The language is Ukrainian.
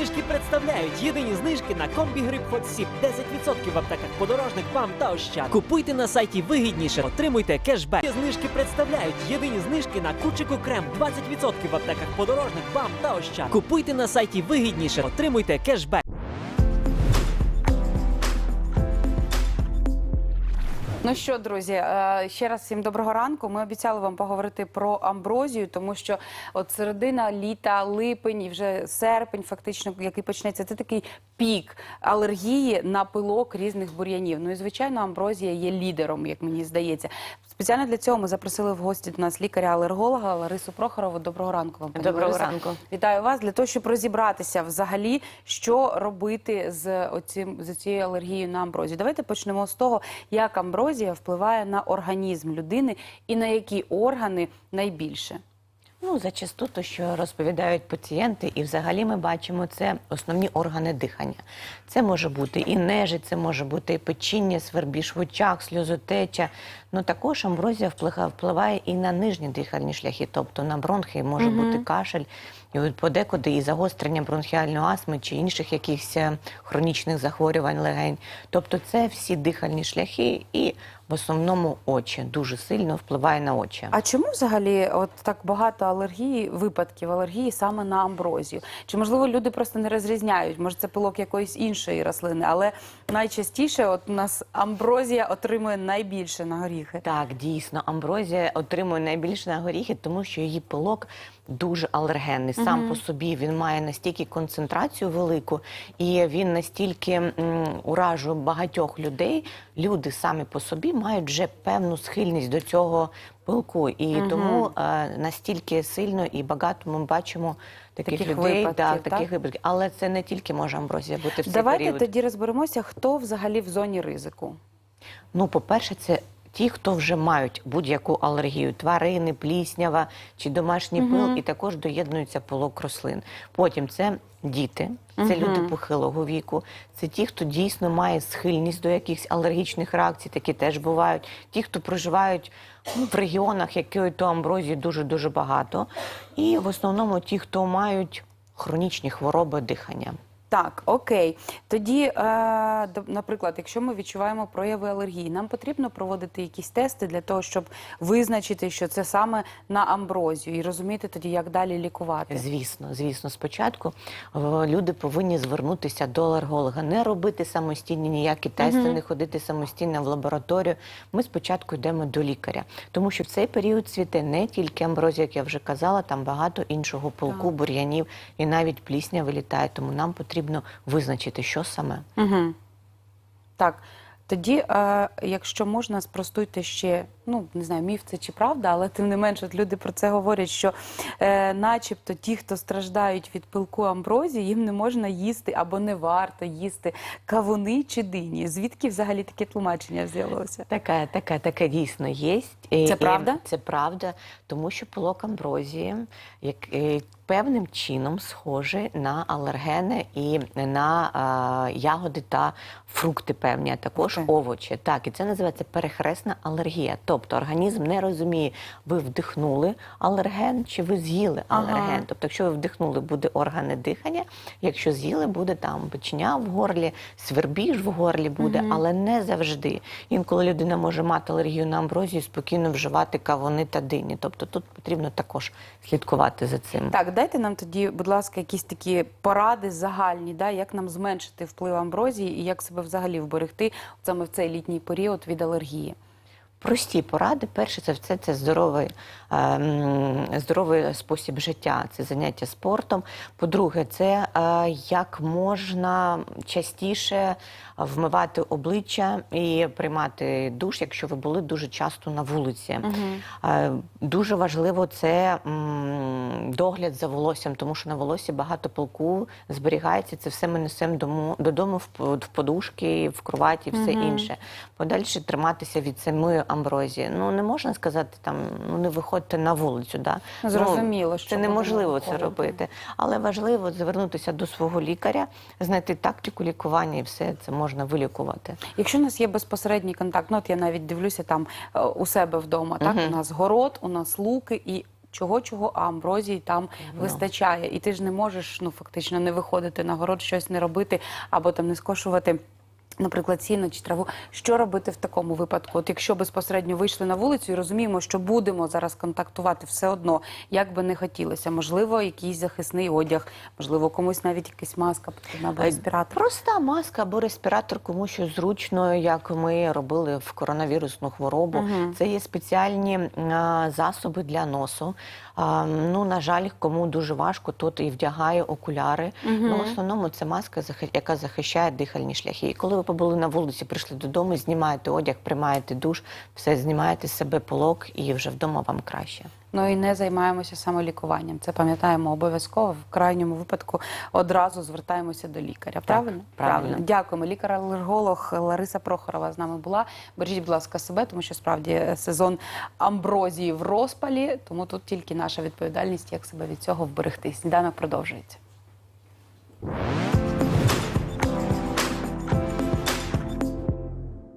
знижки представляють єдині знижки на комбі гриб Hot Sip. 10% в аптеках подорожник вам та ощад. Купуйте на сайті вигідніше, отримуйте кешбек. Знижки представляють єдині знижки на кучику крем. 20% в аптеках подорожник вам та ощад. Купуйте на сайті вигідніше, отримуйте кешбек. Ну що, друзі, е, ще раз всім доброго ранку. Ми обіцяли вам поговорити про амброзію, тому що от середина літа, липень і вже серпень, фактично, який почнеться, це такий пік алергії на пилок різних бур'янів. Ну і звичайно, амброзія є лідером, як мені здається. Спеціально для цього ми запросили в гості до нас лікаря-алерголога Ларису Прохорову. Доброго ранку вам. пані Доброго Лариса. ранку. Вітаю вас для того, щоб розібратися взагалі, що робити з оцим з цією алергією на амброзію. Давайте почнемо з того, як амброзія впливає на організм людини і на які органи найбільше. Ну, зачасту то, що розповідають пацієнти, і взагалі ми бачимо це основні органи дихання. Це може бути і нежить, це може бути і печіння, свербіж в очах, сльозотеча. Ну також амброзія впливає і на нижні дихальні шляхи, тобто на бронхи може бути кашель, подекуди і загострення бронхіальної астми чи інших якихось е, хронічних захворювань легень. Тобто це всі дихальні шляхи і в основному очі дуже сильно впливає на очі. А чому взагалі от так багато алергії, випадків алергії саме на амброзію? Чи можливо люди просто не розрізняють? Може, це пилок якоїсь іншої рослини, але найчастіше от у нас амброзія отримує найбільше на горіхи. Так, дійсно, амброзія отримує найбільше на горіхи, тому що її пилок дуже алергенний. Сам по собі він має настільки концентрацію велику, і він настільки м, уражує багатьох людей. Люди самі по собі мають вже певну схильність до цього пилку. І тому е, настільки сильно і багато ми бачимо таких, Таких людей, випадків, так, так? таких випадків. Але це не тільки може амброзія бути в цей Давайте період. тоді розберемося, хто взагалі в зоні ризику. Ну, по-перше, це ті, хто вже мають будь-яку алергію, тварини, пліснява чи домашній пил, і також доєднується пилок рослин. Потім це діти, це люди похилого віку, це ті, хто дійсно має схильність до якихось алергічних реакцій, такі теж бувають. Ті, хто проживають ну, в регіонах, якої то амброзії дуже-дуже багато. І в основному ті, хто мають хронічні хвороби дихання. Так, окей. Тоді, е, наприклад, якщо ми відчуваємо прояви алергії, нам потрібно проводити якісь тести для того, щоб визначити, що це саме на амброзію, і розуміти тоді, як далі лікувати. Звісно, звісно, спочатку е, люди повинні звернутися до алерголога, не робити самостійні ніякі тести, не ходити самостійно в лабораторію. Ми спочатку йдемо до лікаря, тому що в цей період цвіте не тільки амброзія, як я вже казала, там багато іншого полку, бур'янів і навіть плісня вилітає. Тому нам потрібно визначити, що саме. Угу. Так. Тоді, е, якщо можна, спростуйте ще, ну не знаю, міф це чи правда, але тим не менше, от люди про це говорять, що е, начебто ті, хто страждають від пилку амброзії, їм не можна їсти або не варто їсти кавуни чи дині. Звідки взагалі таке тлумачення з'явилося? Таке, таке, таке дійсно є. Це правда? Це правда, тому що пилок амброзії як, е, певним чином схожий на алергени і на е, ягоди та фрукти певні, а також Окей. овочі. Так, і це називається перехресна алергія. Тобто організм не розуміє, ви вдихнули алерген чи ви з'їли Ага. алерген. Тобто, якщо ви вдихнули, буде органи дихання, якщо з'їли, буде там печення в горлі, свербіж в горлі буде, але не завжди. Інколи людина може мати алергію на амброзію, спокійно вживати кавуни та дині. Тобто тут потрібно також слідкувати за цим. Так, дайте нам тоді, будь ласка, якісь такі поради загальні, да, як нам зменшити вплив амброзії і як себе взагалі вберегти саме в цей літній період від алергії. Прості поради. Перше це все це здоровий, е, здоровий спосіб життя, це заняття спортом. По-друге, це е, як можна частіше вмивати обличчя і приймати душ, якщо ви були дуже часто на вулиці. Е, Дуже важливо це догляд за волоссям, тому що на волоссі багато пилку зберігається. Це все ми несемо дому, додому в, подушки, в кроваті, все інше. Подальше триматися від самої амброзії. Ну не можна сказати там, ну не виходьте на вулицю. Да? Ну, зрозуміло, що це неможливо це робити. Але важливо звернутися до свого лікаря, знайти тактику лікування, і все це можна вилікувати. Якщо у нас є безпосередній контакт, ну от я навіть дивлюся там е, у себе вдома, так у нас город, у нас луки і. чого чого, а амброзії там вистачає. І ти ж не можеш ну фактично не виходити на город, щось не робити або там не скошувати. Наприклад, сіно чи траву, що робити в такому випадку? От якщо безпосередньо вийшли на вулицю і розуміємо, що будемо зараз контактувати все одно, як би не хотілося, можливо, якийсь захисний одяг, можливо, комусь навіть якась маска потрібна або Е, респіратор. Проста маска або респіратор, кому що зручно, як ми робили в коронавірусну хворобу. Мгм. Це є спеціальні а, засоби для носу. А, ну, на жаль, кому дуже важко, тот і вдягає окуляри. Ну, в основному це маска, яка захищає дихальні шляхи. І коли ви побули на вулиці, прийшли додому, знімаєте одяг, приймаєте душ, все знімаєте з себе полок, і вже вдома вам краще. Ну і не займаємося самолікуванням. Це пам'ятаємо обов'язково. В крайньому випадку одразу звертаємося до лікаря. Правильно? правильно. Дякуємо. Лікар-алерголог Лариса Прохорова з нами була. Бережіть, будь ласка, себе, тому що справді е, сезон амброзії в розпалі. Тому тут тільки наша відповідальність, як себе від цього вберегти. Сніданок продовжується.